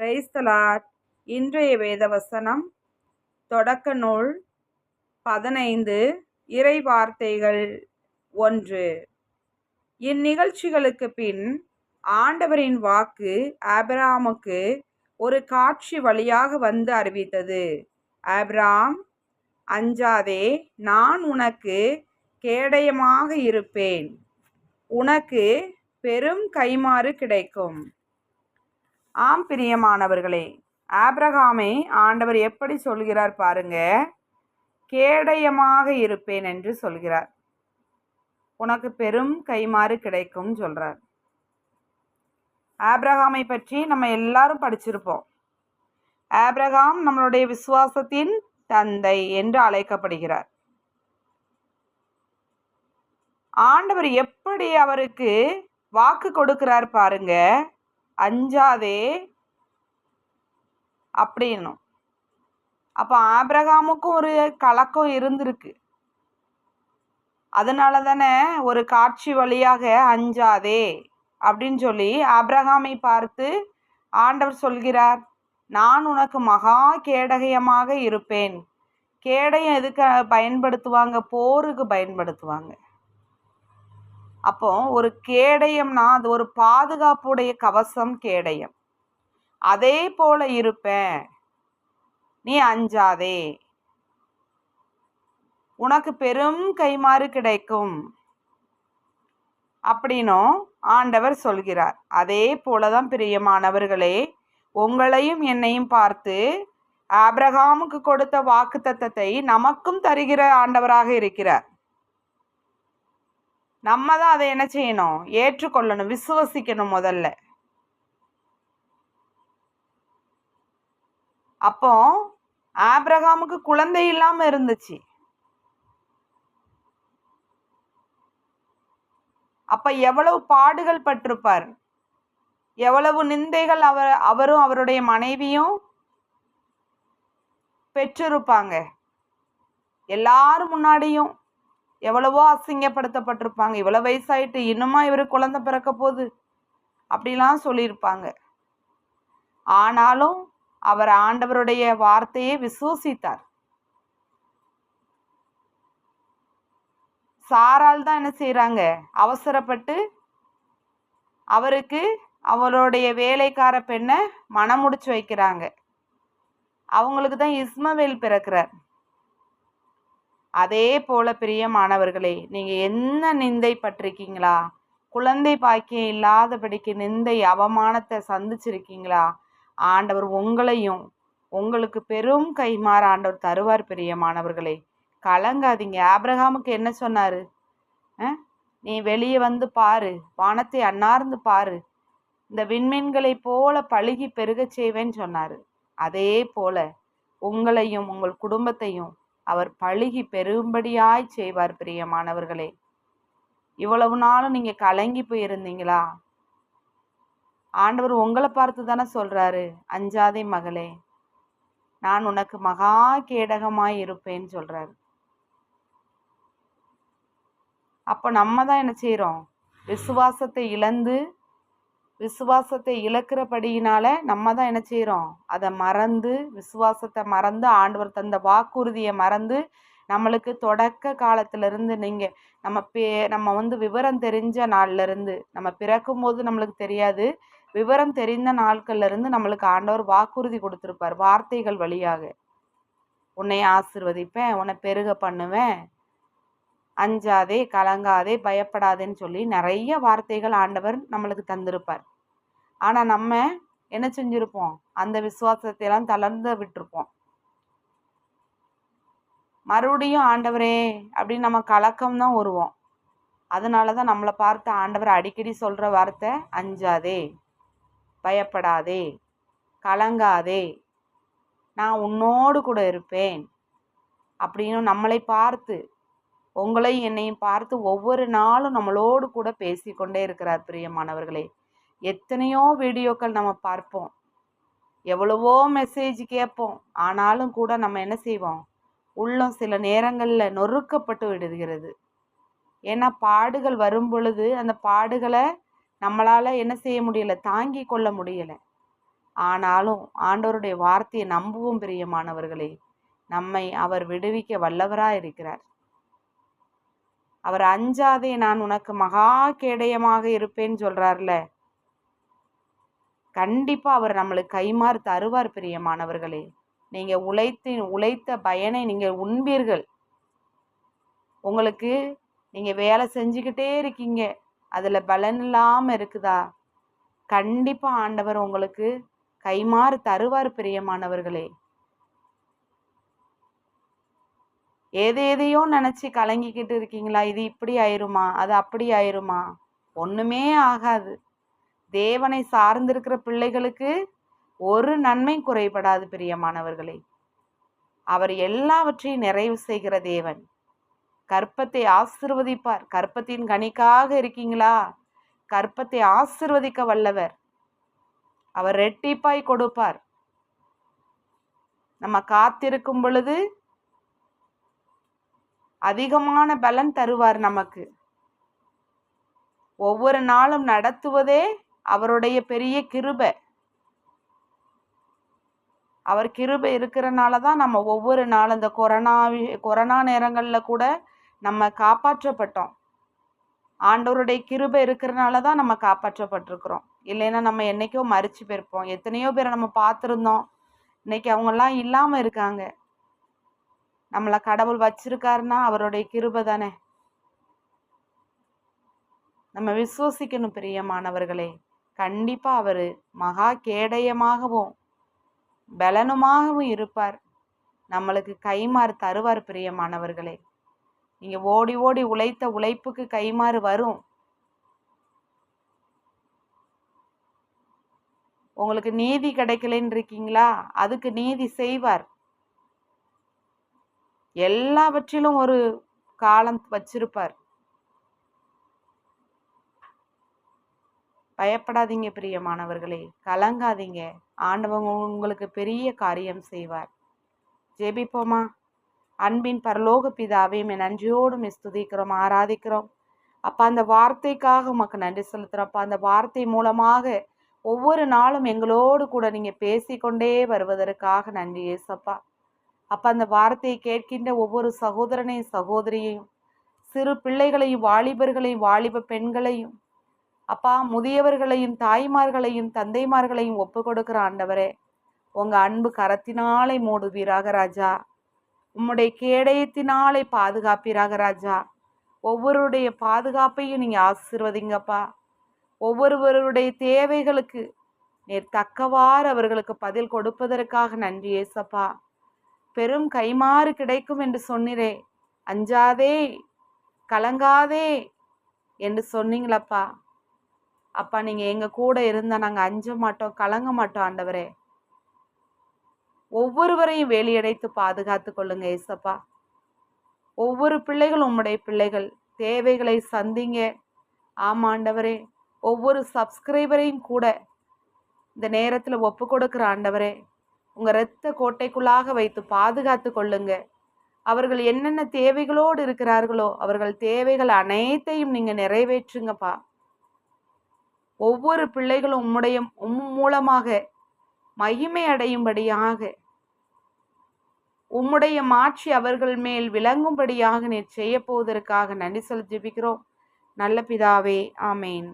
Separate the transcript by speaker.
Speaker 1: கிரைஸ்தலார் இன்றைய வேதவசனம் தொடக்க நூல் பதினைந்து இறை வார்த்தைகள் ஒன்று. இந்நிகழ்ச்சிகளுக்கு பின் ஆண்டவரின் வாக்கு ஆபிராமுக்கு ஒரு காட்சி வழியாக வந்து அறிவித்தது. ஆபிராம் அஞ்சாதே நான் உனக்கு கேடயமாக இருப்பேன். உனக்கு பெரும் கைமாறு கிடைக்கும். ஆம் பிரியமானவர்களே ஆப்ரஹாமை ஆண்டவர் எப்படி சொல்கிறார் பாருங்க. கேடயமாக இருப்பேன் என்று சொல்கிறார். உனக்கு பெரும் கைமாறு கிடைக்கும் சொல்கிறார் ஆப்ரஹாமை பற்றி நம்ம எல்லாரும் படிச்சிருப்போம். ஆப்ரஹாம் நம்மளுடைய விசுவாசத்தின் தந்தை என்று அழைக்கப்படுகிறார். ஆண்டவர் எப்படி அவருக்கு வாக்கு கொடுக்கிறார் பாருங்க. அஞ்சாதே அப்படின்னும். அப்போ ஆப்ரகாமுக்கும் ஒரு கலக்கம் இருந்திருக்கு. அதனால தானே ஒரு காட்சி வழியாக அஞ்சாதே அப்படின்னு சொல்லி ஆப்ரஹாமை பார்த்து ஆண்டவர் சொல்கிறார் நான் உனக்கு மகா கேடகயமாக இருப்பேன். கேடயம் எதுக்கு பயன்படுத்துவாங்க? போருக்கு பயன்படுத்துவாங்க. அப்போ ஒரு கேடயம்னா அது ஒரு பாதுகாப்புடைய கவசம் கேடயம். அதே போல இருப்பேன். நீ அஞ்சாதே. உனக்கு பெரும் கைமாறு கிடைக்கும். அப்படின்னும் ஆண்டவர் சொல்கிறார். அதே போலதான் பிரியமானவர்களே உங்களையும் என்னையும் பார்த்து ஆப்ரஹாமுக்கு கொடுத்த வாக்கு தத்தத்தை நமக்கும் தருகிற ஆண்டவராக இருக்கிறார். நம்ம தான் அதை என்ன செய்யணும்? ஏற்றுக்கொள்ளணும் விசுவசிக்கணும் முதல்ல. அப்போ ஆப்ரகாமுக்கு குழந்தை இல்லாம இருந்துச்சு. அப்ப எவ்வளவு பாடுகள் பட்டிருப்பார்? எவ்வளவு நிந்தைகள் அவர் அவரும் அவருடைய மனைவியும் பெற்றிருப்பாங்க. எல்லாரும் முன்னாடியும் எவ்வளவோ அசிங்கப்படுத்தப்பட்டிருப்பாங்க. இவ்வளோ வயசாயிட்டு இன்னுமா இவர் குழந்தை பிறக்க போகுது? அப்படிலாம் சொல்லியிருப்பாங்க. ஆனாலும் அவர் ஆண்டவருடைய வார்த்தையை விசுவசித்தார். சாரால் தான் என்ன செய்கிறாங்க அவசரப்பட்டு அவருக்கு அவருடைய வேலைக்கார பெண்ணை மனம் முடிச்சு வைக்கிறாங்க. அவங்களுக்கு தான் இஸ்மவேல் பிறக்கிறார். அதே போல பிரியமானவர்களே நீங்கள் என்ன நிந்தை பட்டிருக்கீங்களா? குழந்தை பாக்கியம் இல்லாதபடிக்கு நிந்தை அவமானத்தை சந்திச்சிருக்கீங்களா? ஆண்டவர் உங்களையும் உங்களுக்கு பெரும் கைமாற ஆண்டவர் தருவார் பிரியமானவர்களே. கலங்காதீங்க. ஆப்ரஹாமுக்கு என்ன சொன்னார்? நீ வெளியே வந்து பாரு. வானத்தை அன்னார்ந்து பாரு. இந்த விண்மீன்களைப் போல பழுகி பெருகச் செய்வேன்னு சொன்னார். அதே போல உங்களையும் உங்கள் குடும்பத்தையும் அவர் பழுகி பெரும்படியாய் செய்வார் பிரியமானவர்களே. இவ்வளவு நாளும் நீங்க கலங்கி போயிருந்தீங்களா? ஆண்டவர் உங்களை பார்த்து தானே சொல்றாரு அஞ்சாதே மகளே. நான் உனக்கு மகா கேடகமாய் இருப்பேன்னு சொல்றாரு. அப்போ நம்ம தான் என்ன செய்கிறோம் விசுவாசத்தை இழந்து விசுவாசத்தை இழக்கிறபடியினால நம்ம தான் என்ன செய்கிறோம் அதை மறந்து விசுவாசத்தை மறந்து ஆண்டவர் தந்த வாக்குறுதியை மறந்து நம்மளுக்கு தொடக்க காலத்திலிருந்து நீங்கள் நம்ம பே நம்ம வந்து விவரம் தெரிஞ்ச நாள்லேருந்து நம்ம பிறக்கும் போது நம்மளுக்கு தெரியாது. விவரம் தெரிந்த நாட்கள்லேருந்து நம்மளுக்கு ஆண்டவர் வாக்குறுதி கொடுத்துருப்பார் வார்த்தைகள் வழியாக. உன்னை ஆசிர்வதிப்பேன் உன்னை பெருக பண்ணுவேன். அஞ்சாதே கலங்காதே பயப்படாதேன்னு சொல்லி நிறைய வார்த்தைகள் ஆண்டவர் நம்மளுக்கு தந்திருப்பார். ஆனால் நம்ம என்ன செஞ்சுருப்போம்? அந்த விசுவாசத்தை எல்லாம் தளர்ந்து விட்டுருப்போம். மறுபடியும் ஆண்டவரே அப்படின்னு நம்ம கலக்கம் தான் வருவோம் அதனால தான் நம்மளை பார்த்து ஆண்டவர் அடிக்கடி சொல்கிற வார்த்தை அஞ்சாதே பயப்படாதே கலங்காதே நான் உன்னோடு கூட இருப்பேன் அப்படின்னு நம்மளை பார்த்து உங்களையும் என்னையும் பார்த்து ஒவ்வொரு நாளும் நம்மளோடு கூட பேசிக்கொண்டே இருக்கிறார் பிரியமானவர்களே. எத்தனையோ வீடியோக்கள் நம்ம பார்ப்போம். எவ்வளவோ மெசேஜ் கேட்போம். ஆனாலும் கூட நம்ம என்ன செய்வோம்? உள்ளம் சில நேரங்களில் நொறுக்கப்பட்டு விடுகிறது. ஏன்னா பாடுகள் வரும் பொழுது அந்த பாடுகளை நம்மளால் என்ன செய்ய முடியலை? தாங்கி கொள்ள முடியலை. ஆனாலும் ஆண்டவருடைய வார்த்தையை நம்புவோம் பிரியமானவர்களே. நம்மை அவர் விடுவிக்க வல்லவராக இருக்கிறார் அவர் அஞ்சாதே நான் உனக்கு மகா கேடயமாக இருப்பேன்னு சொல்றார்ல. கண்டிப்பா அவர் நம்மளுக்கு கைமாறு தருவார் பிரியமானவர்களே. நீங்க உழைத்து உழைத்த பயனை நீங்க உண்பீர்கள். உங்களுக்கு நீங்க வேலை செஞ்சுக்கிட்டே இருக்கீங்க. அதுல பலன் இல்லாம இருக்குதா? கண்டிப்பா ஆண்டவர் உங்களுக்கு கைமாறு தருவார் பிரியமானவர்களே. ஏது எதையோ நினச்சி கலங்கிக்கிட்டு இருக்கீங்களா? இது இப்படி ஆயிருமா? அது அப்படி ஆயிருமா? ஒன்றுமே ஆகாது. தேவனை சார்ந்திருக்கிற பிள்ளைகளுக்கு ஒரு நன்மை குறைபடாது பிரியமானவர்களே. அவர் எல்லாவற்றையும் நிறைவு செய்கிற தேவன். கற்பத்தை ஆசிர்வதிப்பார். கற்பத்தின் கணிக்காக இருக்கீங்களா? கற்பத்தை ஆசிர்வதிக்க வல்லவர். அவர் ரெட்டிப்பாய் கொடுப்பார். நம்ம காத்திருக்கும் பொழுது அதிகமான பலன் தருவார் நமக்கு. ஒவ்வொரு நாளும் நடத்துவதே அவருடைய பெரிய கிருபை. அவர் கிருபை இருக்கிறனால தான் நம்ம ஒவ்வொரு நாளும் இந்த கொரோனா கொரோனா நேரங்களில் கூட நம்ம காப்பாற்றப்பட்டோம். ஆண்டவருடைய கிருபை இருக்கிறனால தான் நம்ம காப்பாற்றப்பட்டிருக்கிறோம். இல்லைன்னா நம்ம என்னைக்கோ மறிச்சு போயிருப்போம். எத்தனையோ பேரை நம்ம பார்த்துருந்தோம். இன்னைக்கு அவங்கெல்லாம் இல்லாமல் இருக்காங்க. நம்மளை கடவுள் வச்சிருக்காருன்னா அவருடைய கிருபை தானே? நம்ம விசுவசிக்கணும் பிரியமானவர்களே. கண்டிப்பாக அவர் மகா கேடயமாகவும் பலனுமாகவும் இருப்பார். நம்மளுக்கு கைமாறு தருவார் பிரியமானவர்களே. நீங்கள் ஓடி ஓடி உழைத்த உழைப்புக்கு கைமாறு வரும். உங்களுக்கு நீதி கிடைக்கலன்னு இருக்கீங்களா? அதுக்கு நீதி செய்வார். எல்லாவற்றிலும் ஒரு காலம் வச்சிருப்பார். பயப்படாதீங்க பிரியமானவர்களே கலங்காதீங்க. ஆண்டவங்க உங்களுக்கு பெரிய காரியம் செய்வார். ஜெபிப்போமா? அன்பின் பரலோக பிதாவே நன்றியோடும் மிஸ்துதிக்கிறோம் ஆராதிக்கிறோம். அப்போ அந்த வார்த்தைக்காக உமக்கு நன்றி செலுத்துகிறோம் அப்போ அந்த வார்த்தை மூலமாக ஒவ்வொரு நாளும் எங்களோடு கூட நீங்கள் பேசிக்கொண்டே வருவதற்காக நன்றி ஏசப்பா அப்போ அந்த வார்த்தையை கேட்கின்ற ஒவ்வொரு சகோதரனையும் சகோதரியையும் சிறு பிள்ளைகளையும் வாலிபர்களையும் வாலிப பெண்களையும் அப்பா முதியவர்களையும் தாய்மார்களையும் தந்தைமார்களையும் ஒப்பு கொடுக்குற ஆண்டவரே உங்கள் அன்பு கரத்தினாலே மூடுவீராக ராஜா. உம்முடைய கேடயத்தினாலே பாதுகாப்பீராக ராஜா. ஒவ்வொருடைய பாதுகாப்பையும் நீங்கள் ஆசிர்வதிங்கப்பா. ஒவ்வொருவருடைய தேவைகளுக்கு நீர் தக்கவாறு அவர்களுக்கு பதில் கொடுப்பதற்காக நன்றி ஏசப்பா. பெரும் கைமாறு கிடைக்கும் என்று சொன்னிரே. அஞ்சாதே கலங்காதே என்று சொன்னீங்களப்பா. அப்பா நீங்கள் எங்கள் கூட இருந்தால் நாங்கள் அஞ்ச மாட்டோம் கலங்க மாட்டோம் ஆண்டவரே. ஒவ்வொருவரையும் வேலியடைத்து பாதுகாத்து கொள்ளுங்க ஏசப்பா. ஒவ்வொரு பிள்ளைகளும் உம்முடைய பிள்ளைகள். தேவைகளை சந்திங்க. ஆமாண்டவரே ஒவ்வொரு சப்ஸ்கிரைபரையும் கூட இந்த நேரத்தில் ஒப்பு கொடுக்குற ஆண்டவரே. உங்கள் இரத்த கோட்டைக்குள்ளாக வைத்து பாதுகாத்து கொள்ளுங்க. அவர்கள் என்னென்ன தேவைகளோடு இருக்கிறார்களோ அவர்கள் தேவைகள் அனைத்தையும் நீங்கள் நிறைவேற்றுங்கப்பா. ஒவ்வொரு பிள்ளைகளும் உம்முடைய உம் மூலமாக மகிமை அடையும்படியாக உம்முடைய மாட்சி அவர்கள் மேல் விளங்கும்படியாக நீர் செய்ய போவதற்காக நன்றி ஜெபிக்கிறோம். நல்ல பிதாவே ஆமேன்.